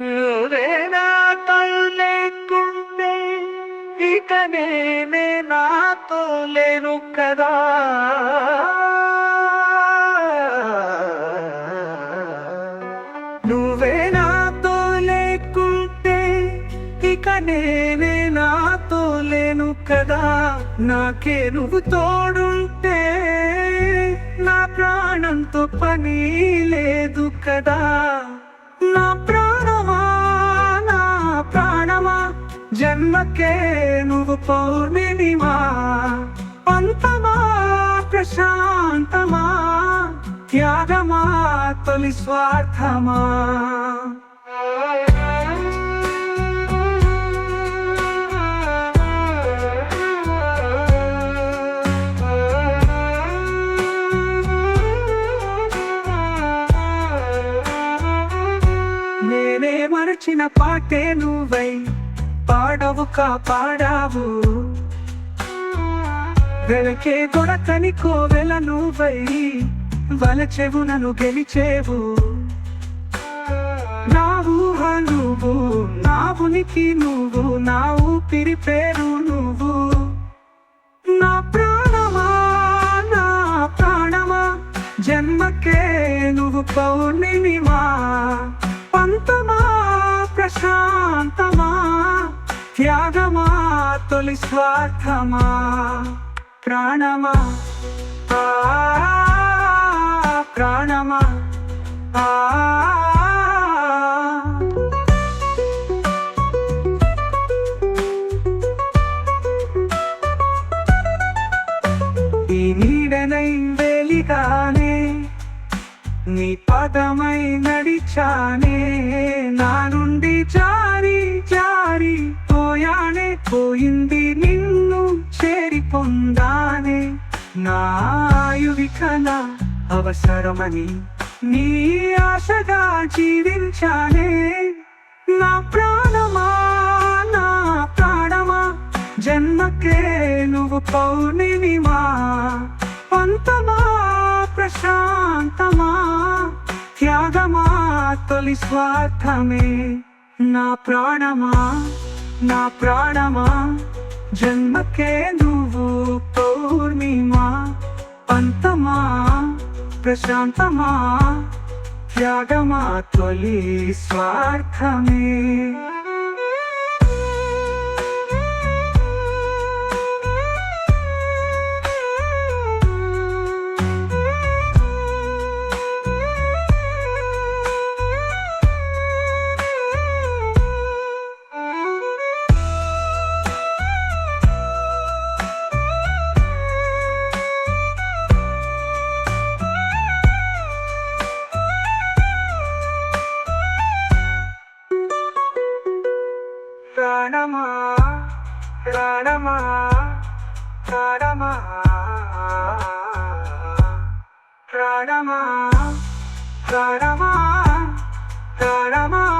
నువ్వే నాతో లేకుంటే ఇక నేనే నాతో లేను కదా? నువ్వే నాతో లేకుంటే ఇక నేనే నాతో లేను కదా? నాకే నువ్వు తోడుంటే నా ప్రాణంతో పని లేదు కదా? జన్మకే నువ్వు పౌర్ణిమా. పంతమా ప్రశాంతమా త్యాగమా తొలి స్వార్థమా. నేనే మరచిన పాటే నువ్వై. పాడవు కాపాడావు. వెనకే దొరకని కోవెల నువ్వై వలచెవు నన్ను గెలిచేవు. నా ఊహ నువ్వు నా ఉనికి నువ్వు నా ఊపిరి పేరు నువ్వు. నా ప్రాణమా నా ప్రాణమా జన్మకే నువ్వు పౌర్ణిమా. పంతమా ప్రశాంతమా త్యాగమా తొలి స్వార్థమా ప్రాణమా ప్రాణమా ఆ. ఈ నీడనై వెలిగానే నీ పదమై నడిచానే నా నుండి చా పోయింది నిన్ను చేరి పొందానే నా అవసరమని నీ ఆశగా జీవించానే. నా ప్రాణమా నా ప్రాణమా జన్మకే నువ్వు పౌర్ణిమా. పంతమా ప్రశాంతమా త్యాగమా తొలి స్వార్థమే నా ప్రాణమా. నా ప్రాణమా? జన్మకే నువ్వు పౌర్ణిమా? పంతమా? ప్రశాంతమా? త్యాగమా? తొలి స్వార్థమే. ప్రాణమా ప్రాణమా ప్రాణమా. ప్రాణమా ప్రాణమా ప్రాణమా.